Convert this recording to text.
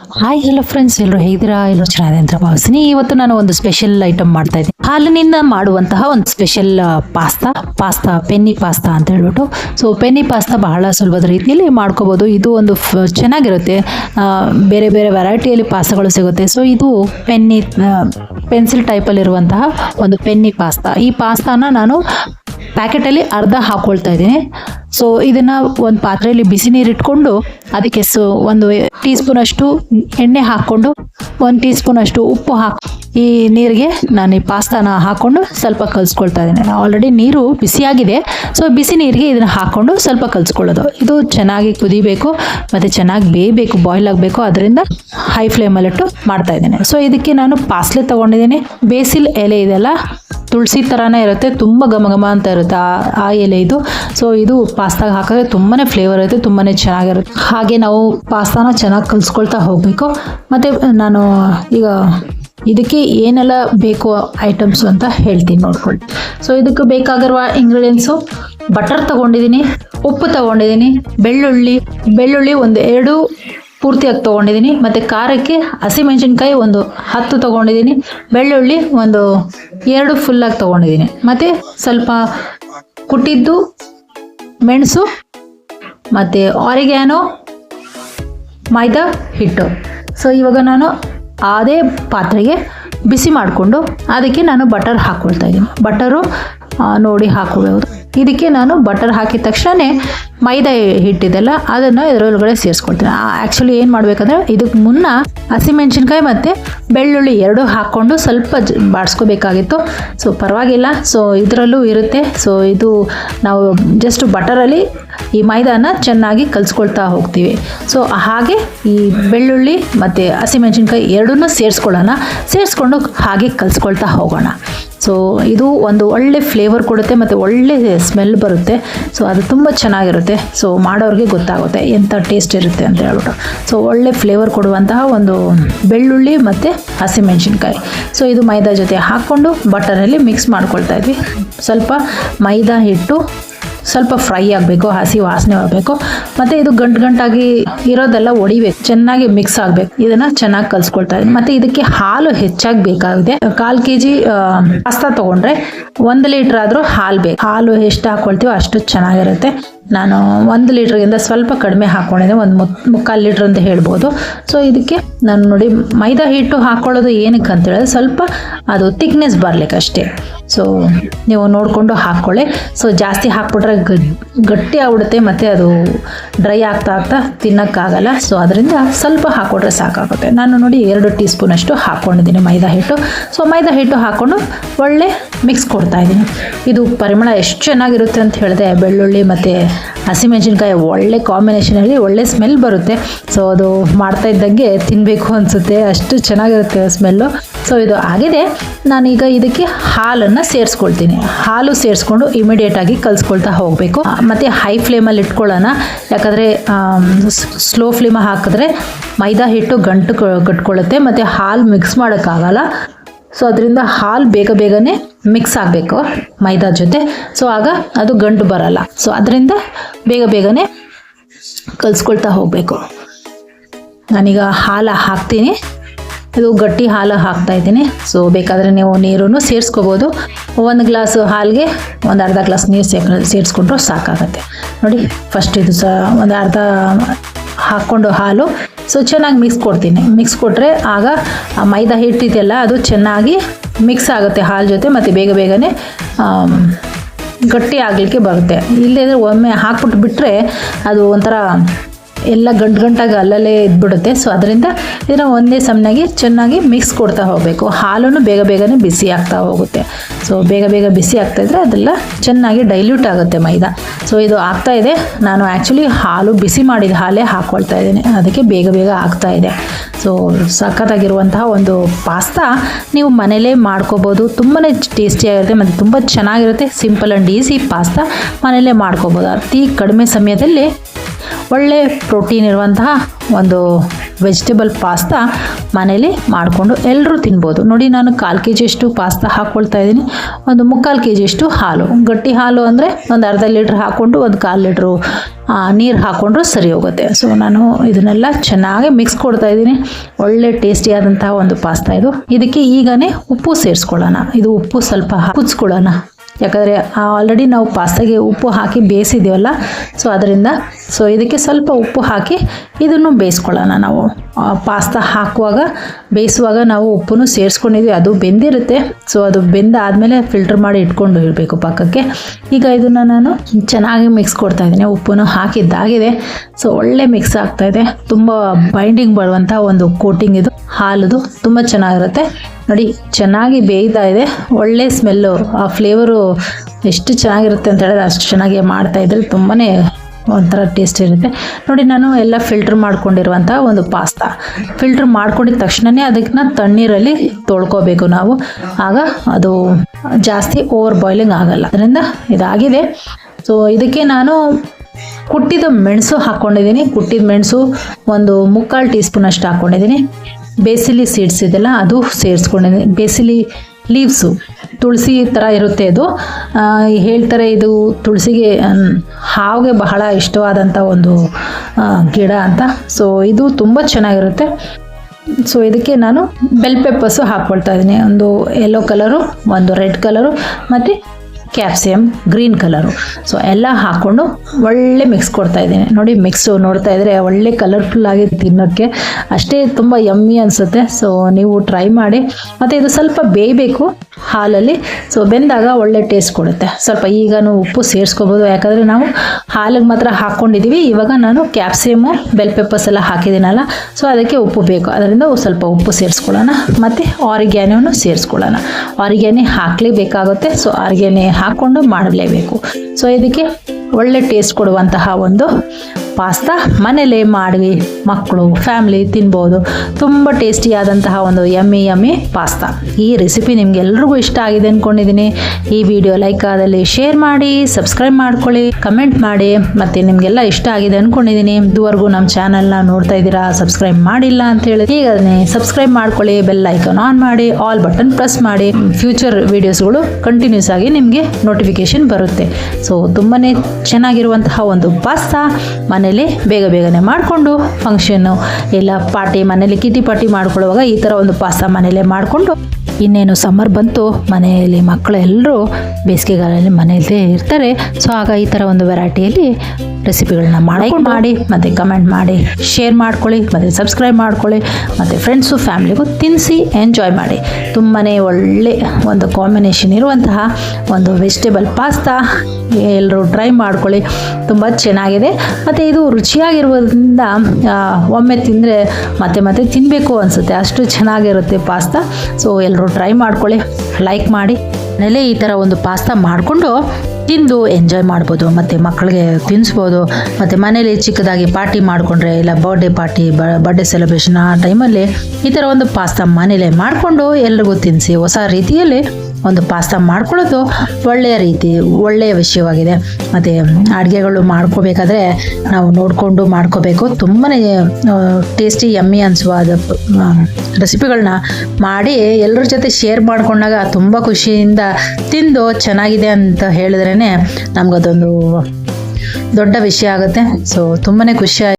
Hi hello friends ಎಲ್ಲರೂ ಹೇಗಿದ್ದೀರಾ? ಎಲ್ಲರೂ ಚೆನ್ನಾಗಿದೆ ಅಂತ ಭಾವಿಸ್ತೀನಿ. ಇವತ್ತು ನಾನು ಒಂದು ಸ್ಪೆಷಲ್ ಐಟಮ್ ಮಾಡ್ತಾ ಇದ್ದೀನಿ. ಹಾಲಿನಿಂದ ಮಾಡುವಂತಹ ಒಂದು special pasta pasta penne pasta ಅಂತ ಹೇಳ್ಬಿಟ್ಟು. ಸೊ ಪೆನ್ನಿ ಪಾಸ್ತಾ ಬಹಳ ಸುಲಭದ ರೀತಿಯಲ್ಲಿ ಮಾಡ್ಕೋಬೋದು. ಇದು ಒಂದು ಚೆನ್ನಾಗಿರುತ್ತೆ. ಬೇರೆ ಬೇರೆ ವೆರೈಟಿಯಲ್ಲಿ ಪಾಸ್ತಾಗಳು ಸಿಗುತ್ತೆ. ಸೊ ಇದು ಪೆನ್ನಿ ಪೆನ್ಸಿಲ್ ಟೈಪಲ್ಲಿರುವಂತಹ ಒಂದು ಪೆನ್ನಿ ಪಾಸ್ತಾ. ಈ ಪಾಸ್ತಾನ ನಾನು ಪ್ಯಾಕೆಟಲ್ಲಿ ಅರ್ಧ ಹಾಕ್ಕೊಳ್ತಾ ಇದ್ದೀನಿ. ಸೊ ಇದನ್ನು ಒಂದು ಪಾತ್ರೆಯಲ್ಲಿ ಬಿಸಿ ನೀರು ಇಟ್ಕೊಂಡು ಅದಕ್ಕೆ ಸೊ ಒಂದು ಟೀ ಸ್ಪೂನಷ್ಟು ಎಣ್ಣೆ ಹಾಕ್ಕೊಂಡು ಒಂದು ಟೀ ಸ್ಪೂನಷ್ಟು ಉಪ್ಪು ಹಾಕಿ ಈ ನೀರಿಗೆ ನಾನು ಈ ಪಾಸ್ತಾನ ಹಾಕ್ಕೊಂಡು ಸ್ವಲ್ಪ ಕಲಿಸ್ಕೊಳ್ತಾ ಇದ್ದೀನಿ. ಆಲ್ರೆಡಿ ನೀರು ಬಿಸಿಯಾಗಿದೆ. ಸೊ ಬಿಸಿ ನೀರಿಗೆ ಇದನ್ನು ಹಾಕ್ಕೊಂಡು ಸ್ವಲ್ಪ ಕಲಿಸ್ಕೊಳ್ಳೋದು. ಇದು ಚೆನ್ನಾಗಿ ಕುದಿಬೇಕು, ಮತ್ತು ಚೆನ್ನಾಗಿ ಬೇಯಬೇಕು ಬಾಯ್ಲ್ ಆಗಬೇಕು. ಅದರಿಂದ ಹೈ ಫ್ಲೇಮಲ್ಲಿಟ್ಟು ಮಾಡ್ತಾ ಇದ್ದೀನಿ. ಸೊ ಇದಕ್ಕೆ ನಾನು ಪಾಸ್ಲೆ ತೊಗೊಂಡಿದ್ದೀನಿ. ಬೇಸಿಲ್ ಎಲೆ ಇದೆಲ್ಲ ತುಳಸಿ ಥರನೇ ಇರುತ್ತೆ, ತುಂಬ ಘಮ ಘಮ ಅಂತ ಇರುತ್ತೆ ಆ ಎಲೆ ಇದು. ಸೊ ಇದು ಪಾಸ್ತಾಗ ಹಾಕಿದ್ರೆ ತುಂಬಾ ಫ್ಲೇವರ್ ಇರುತ್ತೆ ತುಂಬಾ ಚೆನ್ನಾಗಿರುತ್ತೆ. ಹಾಗೆ ನಾವು ಪಾಸ್ತಾನ ಚೆನ್ನಾಗಿ ಕಲಿಸ್ಕೊಳ್ತಾ ಹೋಗಬೇಕು. ಮತ್ತು ನಾನು ಈಗ ಇದಕ್ಕೆ ಏನೆಲ್ಲ ಬೇಕು ಐಟಮ್ಸು ಅಂತ ಹೇಳ್ತೀನಿ ನೋಡ್ಕೊಳ್ಳಿ. ಸೊ ಇದಕ್ಕೆ ಬೇಕಾಗಿರುವ ಇಂಗ್ರೀಡಿಯೆಂಟ್ಸು ಬಟರ್ ತೊಗೊಂಡಿದ್ದೀನಿ, ಉಪ್ಪು ತೊಗೊಂಡಿದ್ದೀನಿ, ಬೆಳ್ಳುಳ್ಳಿ ಬೆಳ್ಳುಳ್ಳಿ ಒಂದು ಎರಡು ಪೂರ್ತಿಯಾಗಿ ತೊಗೊಂಡಿದ್ದೀನಿ. ಮತ್ತು ಖಾರಕ್ಕೆ ಹಸಿಮೆಣಸಿನ್ಕಾಯಿ ಒಂದು ಹತ್ತು ತೊಗೊಂಡಿದ್ದೀನಿ. ಬೆಳ್ಳುಳ್ಳಿ ಒಂದು ಎರಡು ಫುಲ್ಲಾಗಿ ತೊಗೊಂಡಿದ್ದೀನಿ. ಮತ್ತು ಸ್ವಲ್ಪ ಕುಟ್ಟಿದ್ದು ಮೆಣಸು, ಮತ್ತು ಆರಿಗ್ಯಾನೋ ಮೈದಾ ಹಿಟ್ಟು. ಸೊ ಇವಾಗ ನಾನು ಅದೇ ಪಾತ್ರೆಗೆ ಬಿಸಿ ಮಾಡಿಕೊಂಡು ಅದಕ್ಕೆ ನಾನು ಬಟರ್ ಹಾಕ್ಕೊಳ್ತಾ ಇದ್ದೀನಿ. ಬಟರು ನೋಡಿ ಹಾಕೊಳ್ಳೋದು ಇದಕ್ಕೆ ನಾನು ಬಟರ್ ಹಾಕಿದ ತಕ್ಷಣ ಮೈದಾ ಹಿಟ್ಟಿದೆಲ್ಲ ಅದನ್ನು ಇದರೊಳಗಡೆ ಸೇರಿಸ್ಕೊಳ್ತೀನಿ. ಆ್ಯಕ್ಚುಲಿ ಏನು ಮಾಡಬೇಕಂದ್ರೆ ಇದಕ್ಕೆ ಮುನ್ನ ಹಸಿಮೆಣಸಿನ್ಕಾಯಿ ಮತ್ತು ಬೆಳ್ಳುಳ್ಳಿ ಎರಡು ಹಾಕ್ಕೊಂಡು ಸ್ವಲ್ಪ ಜ ಬಾಡಿಸ್ಕೋಬೇಕಾಗಿತ್ತು. ಸೊ ಪರವಾಗಿಲ್ಲ. ಸೊ ಇದರಲ್ಲೂ ಇರುತ್ತೆ. ಸೊ ಇದು ನಾವು ಜಸ್ಟ್ ಬಟರಲ್ಲಿ ಈ ಮೈದಾನ ಚೆನ್ನಾಗಿ ಕಲಿಸ್ಕೊಳ್ತಾ ಹೋಗ್ತೀವಿ. ಸೊ ಹಾಗೆ ಈ ಬೆಳ್ಳುಳ್ಳಿ ಮತ್ತು ಹಸಿಮೆಣಸಿನ್ಕಾಯಿ ಎರಡನ್ನೂ ಸೇರಿಸ್ಕೊಳ್ಳೋಣ. ಸೇರಿಸ್ಕೊಂಡು ಹಾಗೆ ಕಲಿಸ್ಕೊಳ್ತಾ ಹೋಗೋಣ. ಸೊ ಇದು ಒಂದು ಒಳ್ಳೆ ಫ್ಲೇವರ್ ಕೊಡುತ್ತೆ ಮತ್ತು ಒಳ್ಳೆ ಸ್ಮೆಲ್ ಬರುತ್ತೆ. ಸೊ ಅದು ತುಂಬ ಚೆನ್ನಾಗಿರುತ್ತೆ. ಸೊ ಮಾಡೋರಿಗೆ ಗೊತ್ತಾಗುತ್ತೆ ಎಂಥ ಟೇಸ್ಟ್ ಇರುತ್ತೆ ಅಂತ ಹೇಳ್ಬಿಟ್ಟು. ಸೊ ಒಳ್ಳೆ ಫ್ಲೇವರ್ ಕೊಡುವಂತಹ ಒಂದು ಬೆಳ್ಳುಳ್ಳಿ ಮತ್ತು ಹಸಿಮೆಣಸಿನ್ಕಾಯಿ. ಸೊ ಇದು ಮೈದಾ ಜೊತೆ ಹಾಕ್ಕೊಂಡು ಬಟರಲ್ಲಿ ಮಿಕ್ಸ್ ಮಾಡ್ಕೊಳ್ತಾ ಇದ್ವಿ. ಸ್ವಲ್ಪ ಮೈದಾ ಹಿಟ್ಟು ಸ್ವಲ್ಪ ಫ್ರೈ ಆಗಬೇಕು, ಹಸಿ ವಾಸನೆ ಆಗಬೇಕು. ಮತ್ತು ಇದು ಗಂಟು ಗಂಟಾಗಿ ಇರೋದೆಲ್ಲ ಒಡಿಬೇಕು, ಚೆನ್ನಾಗಿ ಮಿಕ್ಸ್ ಆಗಬೇಕು. ಇದನ್ನು ಚೆನ್ನಾಗಿ ಕಲಿಸ್ಕೊಳ್ತಾ ಇದ್ದೀನಿ. ಮತ್ತು ಇದಕ್ಕೆ ಹಾಲು ಹೆಚ್ಚಾಗಿ ಬೇಕಾಗಿದೆ ಕಾಲು ಕೆ ಜಿ ಪಾಸ್ತಾ ತೊಗೊಂಡ್ರೆ ಒಂದು ಲೀಟ್ರ್ ಆದರೂ ಹಾಲು ಬೇಕು. ಹಾಲು ಎಷ್ಟು ಹಾಕ್ಕೊಳ್ತೀವೋ ಅಷ್ಟು ಚೆನ್ನಾಗಿರುತ್ತೆ. ನಾನು ಒಂದು ಲೀಟ್ರಿಗಿಂತ ಸ್ವಲ್ಪ ಕಡಿಮೆ ಹಾಕ್ಕೊಂಡಿದ್ದೆ ಒಂದು ಮುತ್ ಮುಕ್ಕಾಲು ಲೀಟ್ರ್ ಅಂತ ಹೇಳ್ಬೋದು. ಸೊ ಇದಕ್ಕೆ ನಾನು ನೋಡಿ ಮೈದಾ ಹಿಟ್ಟು ಹಾಕ್ಕೊಳ್ಳೋದು ಏನಕ್ಕೆ ಅಂತೇಳಿದ್ರೆ ಸ್ವಲ್ಪ ಅದು ತಿಕ್ನೆಸ್ ಬರಲಿಕ್ಕೆ ಅಷ್ಟೇ. ಸೊ ನೀವು ನೋಡಿಕೊಂಡು ಹಾಕ್ಕೊಳ್ಳಿ ಸೊ ಜಾಸ್ತಿ ಹಾಕ್ಬಿಟ್ರೆ ಗಟ್ಟಿ ಆಗ್ಬಿಡುತ್ತೆ ಮತ್ತು ಅದು ಡ್ರೈ ಆಗ್ತಾ ಆಗ್ತಾ ತಿನ್ನೋಕ್ಕಾಗಲ್ಲ. ಸೊ ಅದರಿಂದ ಸ್ವಲ್ಪ ಹಾಕ್ಕೊಟ್ರೆ ಸಾಕಾಗುತ್ತೆ. ನಾನು ನೋಡಿ ಎರಡು ಟೀ ಸ್ಪೂನಷ್ಟು ಹಾಕ್ಕೊಂಡಿದ್ದೀನಿ ಮೈದಾ ಹಿಟ್ಟು. ಸೊ ಮೈದಾ ಹಿಟ್ಟು ಹಾಕ್ಕೊಂಡು ಒಳ್ಳೆ ಮಿಕ್ಸ್ ಕೊಡ್ತಾ ಇದ್ದೀನಿ. ಇದು ಪರಿಮಳ ಎಷ್ಟು ಚೆನ್ನಾಗಿರುತ್ತೆ ಅಂತ ಹೇಳಿದೆ ಬೆಳ್ಳುಳ್ಳಿ ಮತ್ತು ಹಸಿಮೆಣಸಿನ್ಕಾಯಿ ಒಳ್ಳೆ ಕಾಂಬಿನೇಷನಲ್ಲಿ ಒಳ್ಳೆ ಸ್ಮೆಲ್ ಬರುತ್ತೆ. ಸೊ ಅದು ಮಾಡ್ತಾ ಇದ್ದಂಗೆ ತಿನ್ನಬೇಕು ಅನಿಸುತ್ತೆ. ಅಷ್ಟು ಚೆನ್ನಾಗಿರುತ್ತೆ ಸ್ಮೆಲ್ಲು ಸೊ ಇದು ಆಗಿದೆ. ನಾನೀಗ ಇದಕ್ಕೆ ಹಾಲನ್ನು ಸೇರಿಸ್ಕೊಳ್ತೀನಿ. ಹಾಲು ಸೇರಿಸ್ಕೊಂಡು ಇಮಿಡಿಯೇಟಾಗಿ ಕಲಿಸ್ಕೊಳ್ತಾ ಹೋಗಬೇಕು. ಮತ್ತು ಹೈ ಫ್ಲೇಮಲ್ಲಿ ಇಟ್ಕೊಳ್ಳೋಣ. ಯಾಕಂದರೆ ಸ್ಲೋ ಫ್ಲೇಮ್ ಹಾಕಿದ್ರೆ ಮೈದಾ ಹಿಟ್ಟು ಗಂಟು ಕಟ್ಕೊಳ್ಳುತ್ತೆ. ಮತ್ತು ಹಾಲು ಮಿಕ್ಸ್ ಮಾಡೋಕ್ಕಾಗಲ್ಲ. ಸೊ ಅದರಿಂದ ಹಾಲು ಬೇಗ ಬೇಗನೆ ಮಿಕ್ಸ್ ಆಗಬೇಕು ಮೈದಾ ಜೊತೆ. ಸೊ ಆಗ ಅದು ಗಂಟು ಬರಲ್ಲ. ಸೊ ಅದರಿಂದ ಬೇಗ ಬೇಗನೆ ಕಲಿಸ್ಕೊಳ್ತಾ ಹೋಗಬೇಕು. ನಾನೀಗ ಹಾಲು ಹಾಕ್ತೀನಿ. ಇದು ಗಟ್ಟಿ ಹಾಲು ಹಾಕ್ತಾ ಇದ್ದೀನಿ. ಸೊ ಬೇಕಾದರೆ ನೀವು ನೀರನ್ನು ಸೇರಿಸ್ಕೋಬೋದು. ಒಂದು ಗ್ಲಾಸ್ ಹಾಲಿಗೆ ಒಂದು ಅರ್ಧ ಗ್ಲಾಸ್ ನೀರು ಸೇ ಸೇರಿಸ್ಕೊಂಡ್ರು ಸಾಕಾಗತ್ತೆ. ನೋಡಿ ಫಸ್ಟ್ ಇದು ಸಹ ಒಂದು ಅರ್ಧ ಹಾಕ್ಕೊಂಡು ಹಾಲು. ಸೊ ಚೆನ್ನಾಗಿ ಮಿಕ್ಸ್ ಕೊಡ್ತೀನಿ. ಮಿಕ್ಸ್ ಕೊಟ್ಟರೆ ಆಗ ಮೈದಾ ಹಿಟ್ಟಿದೆಯಲ್ಲ ಅದು ಚೆನ್ನಾಗಿ ಮಿಕ್ಸ್ ಆಗುತ್ತೆ ಹಾಲು ಜೊತೆ ಮತ್ತು ಬೇಗ ಬೇಗನೆ ಗಟ್ಟಿ ಆಗಲಿಕ್ಕೆ ಬರುತ್ತೆ. ಇಲ್ಲದಿದ್ರೆ ಒಮ್ಮೆ ಹಾಕ್ಬಿಟ್ಟು ಬಿಟ್ಟರೆ ಅದು ಒಂಥರ ಎಲ್ಲ ಗಂಟು ಗಂಟಾಗಿ ಅಲ್ಲಲ್ಲೇ ಇದ್ಬಿಡುತ್ತೆ. ಸೊ ಅದರಿಂದ ಇದನ್ನು ಒಂದೇ ಸಮನಾಗಿ ಚೆನ್ನಾಗಿ ಮಿಕ್ಸ್ ಕೊಡ್ತಾ ಹೋಗಬೇಕು. ಹಾಲು ಬೇಗ ಬೇಗನೆ ಬಿಸಿ ಆಗ್ತಾ ಹೋಗುತ್ತೆ. ಸೊ ಬೇಗ ಬೇಗ ಬಿಸಿ ಆಗ್ತಾ ಇದ್ದರೆ ಅದೆಲ್ಲ ಚೆನ್ನಾಗಿ ಡೈಲ್ಯೂಟ್ ಆಗುತ್ತೆ ಮೈದಾ. ಸೊ ಇದು ಆಗ್ತಾ ಇದೆ. ನಾನು ಆ್ಯಕ್ಚುಲಿ ಹಾಲು ಬಿಸಿ ಮಾಡಿದ ಹಾಲೇ ಹಾಕ್ಕೊಳ್ತಾ ಇದ್ದೀನಿ. ಅದಕ್ಕೆ ಬೇಗ ಬೇಗ ಆಗ್ತಾ ಇದೆ. ಸೊ ಸಖತ್ತಾಗಿರುವಂತಹ ಒಂದು ಪಾಸ್ತಾ ನೀವು ಮನೇಲೇ ಮಾಡ್ಕೋಬೋದು. ತುಂಬಾ ಟೇಸ್ಟಿಯಾಗಿರುತ್ತೆ ಮತ್ತು ತುಂಬ ಚೆನ್ನಾಗಿರುತ್ತೆ. ಸಿಂಪಲ್ ಆ್ಯಂಡ್ ಈಸಿ ಪಾಸ್ತಾ ಮನೇಲೇ ಮಾಡ್ಕೋಬೋದು. ಅತಿ ಕಡಿಮೆ ಸಮಯದಲ್ಲಿ ಒಳ್ಳೆ ಪ್ರೋಟೀನ್ ಇರುವಂತಹ ಒಂದು ವೆಜಿಟೇಬಲ್ ಪಾಸ್ತಾ ಮನೇಲಿ ಮಾಡಿಕೊಂಡು ಎಲ್ಲರೂ ತಿನ್ಬೋದು. ನೋಡಿ ನಾನು ಕಾಲು ಕೆ ಜಿಯಷ್ಟು ಪಾಸ್ತಾ ಹಾಕ್ಕೊಳ್ತಾ ಇದ್ದೀನಿ. ಒಂದು ಮುಕ್ಕಾಲು ಕೆ ಜಿಯಷ್ಟು ಹಾಲು. ಗಟ್ಟಿ ಹಾಲು ಅಂದರೆ ಒಂದು ಅರ್ಧ ಲೀಟ್ರ್ ಹಾಕ್ಕೊಂಡು ಒಂದು ಕಾಲು ಲೀಟ್ರು ನೀರು ಹಾಕ್ಕೊಂಡ್ರೂ ಸರಿ ಹೋಗುತ್ತೆ. ಸೊ ನಾನು ಇದನ್ನೆಲ್ಲ ಚೆನ್ನಾಗಿ ಮಿಕ್ಸ್ ಕೊಡ್ತಾ ಇದ್ದೀನಿ. ಒಳ್ಳೆ ಟೇಸ್ಟಿಯಾದಂತಹ ಒಂದು ಪಾಸ್ತಾ ಇದು. ಇದಕ್ಕೆ ಈಗನೇ ಉಪ್ಪು ಸೇರಿಸ್ಕೊಳ್ಳೋಣ. ಇದು ಉಪ್ಪು ಸ್ವಲ್ಪ ಕುದಿಸ್ಕೊಳ್ಳೋಣ. ಯಾಕಂದರೆ ಆಲ್ರೆಡಿ ನಾವು ಪಾಸ್ತಾಗೆ ಉಪ್ಪು ಹಾಕಿ ಬೇಯಿಸಿದ್ದೀವಲ್ಲ ಸೊ ಅದರಿಂದ ಸೊ ಇದಕ್ಕೆ ಸ್ವಲ್ಪ ಉಪ್ಪು ಹಾಕಿ ಇದನ್ನು ಬೇಯಿಸ್ಕೊಳ್ಳೋಣ ನಾವು. ಪಾಸ್ತಾ ಹಾಕುವಾಗ, ಬೇಯಿಸುವಾಗ ನಾವು ಉಪ್ಪನ್ನು ಸೇರಿಸ್ಕೊಂಡಿದ್ವಿ, ಅದು ಬೆಂದಿರುತ್ತೆ ಸೊ ಅದು ಬೆಂದಾದಮೇಲೆ ಫಿಲ್ಟರ್ ಮಾಡಿ ಇಟ್ಕೊಂಡು ಇರಬೇಕು ಪಕ್ಕಕ್ಕೆ ಈಗ ಇದನ್ನು ನಾನು ಚೆನ್ನಾಗಿ ಮಿಕ್ಸ್ ಕೊಡ್ತಾ ಇದ್ದೀನಿ, ಉಪ್ಪನ್ನು ಹಾಕಿದ್ದಾಗಿದೆ ಸೊ ಒಳ್ಳೆ ಮಿಕ್ಸ್ ಆಗ್ತಾ ಇದೆ, ತುಂಬ ಬೈಂಡಿಂಗ್ ಬರುವಂಥ ಒಂದು ಕೋಟಿಂಗ್ ಇದು, ಹಾಲದು ತುಂಬ ಚೆನ್ನಾಗಿರುತ್ತೆ. ನೋಡಿ, ಚೆನ್ನಾಗಿ ಬೇಯ್ತಾ ಇದೆ. ಒಳ್ಳೆ ಸ್ಮೆಲ್ಲು ಆ ಫ್ಲೇವರು ಎಷ್ಟು ಚೆನ್ನಾಗಿರುತ್ತೆ ಅಂತ ಹೇಳಿದ್ರೆ ಅಷ್ಟು ಚೆನ್ನಾಗಿ ಮಾಡ್ತಾ ಇದ್ರೆ ತುಂಬಾ ಒಂಥರ ಟೇಸ್ಟ್ ಇರುತ್ತೆ. ನೋಡಿ, ನಾನು ಎಲ್ಲ ಫಿಲ್ಟ್ರ್ ಮಾಡ್ಕೊಂಡಿರುವಂಥ ಒಂದು ಪಾಸ್ತಾ. ಫಿಲ್ಟ್ರ್ ಮಾಡ್ಕೊಂಡಿದ ತಕ್ಷಣವೇ ಅದಕ್ಕೆ ತಣ್ಣೀರಲ್ಲಿ ತೊಳ್ಕೊಬೇಕು ನಾವು. ಆಗ ಅದು ಜಾಸ್ತಿ ಓವರ್ ಬಾಯ್ಲಿಂಗ್ ಆಗಲ್ಲ. ಅದರಿಂದ ಇದಾಗಿದೆ. ಸೊ ಇದಕ್ಕೆ ನಾನು ಕುಟ್ಟಿದ ಮೆಣಸು ಹಾಕ್ಕೊಂಡಿದ್ದೀನಿ ಕುಟ್ಟಿದ ಮೆಣಸು ಒಂದು ಮುಕ್ಕಾಲು ಟೀ ಸ್ಪೂನ್ ಅಷ್ಟು ಹಾಕ್ಕೊಂಡಿದ್ದೀನಿ ಬೇಸಿಲಿ ಸೀಡ್ಸ್ ಇದೆಲ್ಲ ಅದು ಸೇರಿಸ್ಕೊಂಡಿದ್ದೀನಿ. ಬೇಸಿಲಿ ಲೀವ್ಸು ತುಳಸಿ ಥರ ಇರುತ್ತೆ ಅದು ಹೇಳ್ತಾರೆ ಇದು ತುಳಸಿಗೆ ಹಾವಿಗೆ ಬಹಳ ಇಷ್ಟವಾದಂಥ ಒಂದು ಗಿಡ ಅಂತ. ಸೊ ಇದು ತುಂಬ ಚೆನ್ನಾಗಿರುತ್ತೆ. ಸೊ ಇದಕ್ಕೆ ನಾನು ಬೆಲ್ ಪೆಪ್ಪರ್ಸು ಹಾಕ್ಕೊಳ್ತಾ ಇದ್ದೀನಿ. ಒಂದು ಯೆಲ್ಲೋ ಕಲರು ಒಂದು ರೆಡ್ ಕಲರು ಮತ್ತು ಕ್ಯಾಪ್ಸಿಯಮ್ ಗ್ರೀನ್ ಕಲರು. ಸೊ ಎಲ್ಲ ಹಾಕ್ಕೊಂಡು ಒಳ್ಳೆ ಮಿಕ್ಸ್ ಕೊಡ್ತಾ ಇದ್ದೀನಿ. ನೋಡಿ ಮಿಕ್ಸು ನೋಡ್ತಾ ಇದ್ದರೆ ಒಳ್ಳೆ ಕಲರ್ಫುಲ್ ಆಗಿ ತಿನ್ನೋಕ್ಕೆ ಅಷ್ಟೇ ತುಂಬ ಎಮ್ಮಿ ಅನಿಸುತ್ತೆ. ಸೊ ನೀವು ಟ್ರೈ ಮಾಡಿ. ಮತ್ತು ಇದು ಸ್ವಲ್ಪ ಬೇಯಬೇಕು ಹಾಲಲ್ಲಿ. ಸೊ ಬೆಂದಾಗ ಒಳ್ಳೆ ಟೇಸ್ಟ್ ಕೊಡುತ್ತೆ. ಸ್ವಲ್ಪ ಈಗ ಉಪ್ಪು ಸೇರಿಸ್ಕೋಬೋದು. ಯಾಕಂದರೆ ನಾವು ಹಾಲಿಗೆ ಮಾತ್ರ ಹಾಕ್ಕೊಂಡಿದ್ದೀವಿ ಇವಾಗ ನಾನು ಕ್ಯಾಪ್ಸಿಯಮು ಬೆಲ್ ಪೆಪ್ಪರ್ಸ್ ಎಲ್ಲ ಹಾಕಿದ್ದೀನಲ್ಲ. ಸೊ ಅದಕ್ಕೆ ಉಪ್ಪು ಬೇಕು. ಅದರಿಂದ ಸ್ವಲ್ಪ ಉಪ್ಪು ಸೇರಿಸ್ಕೊಳ್ಳೋಣ. ಮತ್ತು ಆರಿಗ್ಯಾನಿಯನ್ನು ಸೇರಿಸ್ಕೊಳ್ಳೋಣ. ಆರಿಗ್ಯಾನಿ ಹಾಕಲೇಬೇಕಾಗುತ್ತೆ. ಸೊ ಆರಿಗ್ಯಾನಿ ಹಾಕ್ಕೊಂಡು ಮಾಡಲೇಬೇಕು. ಸೊ ಇದಕ್ಕೆ ಒಳ್ಳೆ ಟೇಸ್ಟ್ ಕೊಡುವಂತಹ ಒಂದು ಪಾಸ್ತಾ ಮನೇಲೇ ಮಾಡಿ ಮಕ್ಕಳು ಫ್ಯಾಮಿಲಿ ತಿನ್ಬೋದು. ತುಂಬ ಟೇಸ್ಟಿಯಾದಂತಹ ಒಂದು ಯಮ್ಮಿ ಯಮ್ಮಿ ಪಾಸ್ತಾ. ಈ ರೆಸಿಪಿ ನಿಮ್ಗೆ ಎಲ್ರಿಗೂ ಇಷ್ಟ ಆಗಿದೆ ಅಂದ್ಕೊಂಡಿದ್ದೀನಿ ಈ ವಿಡಿಯೋ ಲೈಕ್ ಆದಲ್ಲಿ ಶೇರ್ ಮಾಡಿ ಸಬ್ಸ್ಕ್ರೈಬ್ ಮಾಡ್ಕೊಳ್ಳಿ ಕಮೆಂಟ್ ಮಾಡಿ, ಮತ್ತು ನಿಮಗೆಲ್ಲ ಇಷ್ಟ ಆಗಿದೆ ಅಂದ್ಕೊಂಡಿದ್ದೀನಿ ಇದುವರೆಗೂ ನಮ್ಮ ಚಾನಲ್ನ ನೋಡ್ತಾ ಇದ್ದೀರಾ ಸಬ್ಸ್ಕ್ರೈಬ್ ಮಾಡಿಲ್ಲ ಅಂತ ಹೇಳಿ. ಅದನ್ನೇ ಸಬ್ಸ್ಕ್ರೈಬ್ ಮಾಡ್ಕೊಳ್ಳಿ ಬೆಲ್ ಐಕನ್ ಆನ್ ಮಾಡಿ ಆಲ್ ಬಟನ್ ಪ್ರೆಸ್ ಮಾಡಿ. ಫ್ಯೂಚರ್ ವೀಡಿಯೋಸ್ಗಳು ಕಂಟಿನ್ಯೂಸ್ ಆಗಿ ನಿಮಗೆ ನೋಟಿಫಿಕೇಶನ್ ಬರುತ್ತೆ. ಸೊ ತುಂಬಾ ಚೆನ್ನಾಗಿರುವಂತಹ ಒಂದು ಪಾಸ್ತಾ ಮನೇಲಿ ಬೇಗ ಬೇಗನೆ ಮಾಡಿಕೊಂಡು ಫಂಕ್ಷನ್ನು ಇಲ್ಲ ಪಾರ್ಟಿ ಮನೇಲಿ ಕಿಟಿ ಪಾರ್ಟಿ ಮಾಡ್ಕೊಳ್ಳುವಾಗ ಈ ಥರ ಒಂದು ಪಾಸ್ತಾ ಮನೇಲೇ ಮಾಡಿಕೊಂಡು ಇನ್ನೇನು ಸಮ್ಮರ್ ಬಂತು ಮನೆಯಲ್ಲಿ ಮಕ್ಕಳೆಲ್ಲರೂ ಬೇಸಿಗೆಗಾಲದಲ್ಲಿ ಮನೆಯಲ್ಲೇ ಇರ್ತಾರೆ. ಸೊ ಆಗ ಈ ಥರ ಒಂದು ವೆರೈಟಿಯಲ್ಲಿ ರೆಸಿಪಿಗಳನ್ನ ಮಾಡಿ ಮಾಡಿ ಮತ್ತು ಕಮೆಂಟ್ ಮಾಡಿ ಶೇರ್ ಮಾಡ್ಕೊಳ್ಳಿ ಮತ್ತು ಸಬ್ಸ್ಕ್ರೈಬ್ ಮಾಡ್ಕೊಳ್ಳಿ ಮತ್ತು ಫ್ರೆಂಡ್ಸು ಫ್ಯಾಮ್ಲಿಗೂ ತಿನ್ನಿಸಿ ಎಂಜಾಯ್ ಮಾಡಿ. ತುಂಬಾ ಒಳ್ಳೆ ಒಂದು ಕಾಂಬಿನೇಷನ್ ಇರುವಂತಹ ಒಂದು ವೆಜಿಟೇಬಲ್ ಪಾಸ್ತಾ ಎಲ್ಲರೂ ಟ್ರೈ ಮಾಡ್ಕೊಳ್ಳಿ. ತುಂಬ ಚೆನ್ನಾಗಿದೆ. ಮತ್ತು ಇದು ರುಚಿಯಾಗಿರುವುದರಿಂದ ಒಮ್ಮೆ ತಿಂದರೆ ಮತ್ತೆ ಮತ್ತೆ ತಿನ್ನಬೇಕು ಅನಿಸುತ್ತೆ. ಅಷ್ಟು ಚೆನ್ನಾಗಿರುತ್ತೆ ಪಾಸ್ತಾ ಸೊ ಎಲ್ಲರೂ ಟ್ರೈ ಮಾಡ್ಕೊಳ್ಳಿ ಲೈಕ್ ಮಾಡಿ. ನೆಲೆ ಈ ಥರ ಒಂದು ಪಾಸ್ತಾ ಮಾಡಿಕೊಂಡು ತಿಂದು ಎಂಜಾಯ್ ಮಾಡ್ಬೋದು, ಮತ್ತು ಮಕ್ಕಳಿಗೆ ತಿನ್ನಿಸ್ಬೋದು ಮತ್ತು ಮನೇಲಿ ಚಿಕ್ಕದಾಗಿ ಪಾರ್ಟಿ ಮಾಡಿಕೊಂಡ್ರೆ, ಇಲ್ಲ ಬರ್ಡೇ ಪಾರ್ಟಿ ಬರ್ಡೇ ಸೆಲೆಬ್ರೇಷನ್ ಆ ಟೈಮಲ್ಲಿ ಈ ಥರ ಒಂದು ಪಾಸ್ತಾ ಮನೇಲೆ ಮಾಡಿಕೊಂಡು ಎಲ್ರಿಗೂ ತಿನ್ನಿಸಿ ಹೊಸ ರೀತಿಯಲ್ಲಿ ಒಂದು ಪಾಸ್ತಾ ಮಾಡ್ಕೊಳ್ಳೋದು ಒಳ್ಳೆಯ ರೀತಿ, ಒಳ್ಳೆಯ ವಿಷಯವಾಗಿದೆ. ಮತ್ತು ಅಡುಗೆಗಳು ಮಾಡ್ಕೋಬೇಕಾದ್ರೆ ನಾವು ನೋಡಿಕೊಂಡು ಮಾಡ್ಕೋಬೇಕು. ತುಂಬಾ ಟೇಸ್ಟಿ ಯಮ್ಮಿ ಅನಿಸುವಾದ ರೆಸಿಪಿಗಳನ್ನ ಮಾಡಿ ಎಲ್ಲರ ಜೊತೆ ಶೇರ್ ಮಾಡ್ಕೊಂಡಾಗ ತುಂಬ ಖುಷಿಯಿಂದ ತಿಂದು ಚೆನ್ನಾಗಿದೆ ಅಂತ ಹೇಳಿದ್ರೇ ನಮಗದೊಂದು ದೊಡ್ಡ ವಿಷಯ ಆಗುತ್ತೆ. ಸೊ ತುಂಬಾ ಖುಷಿ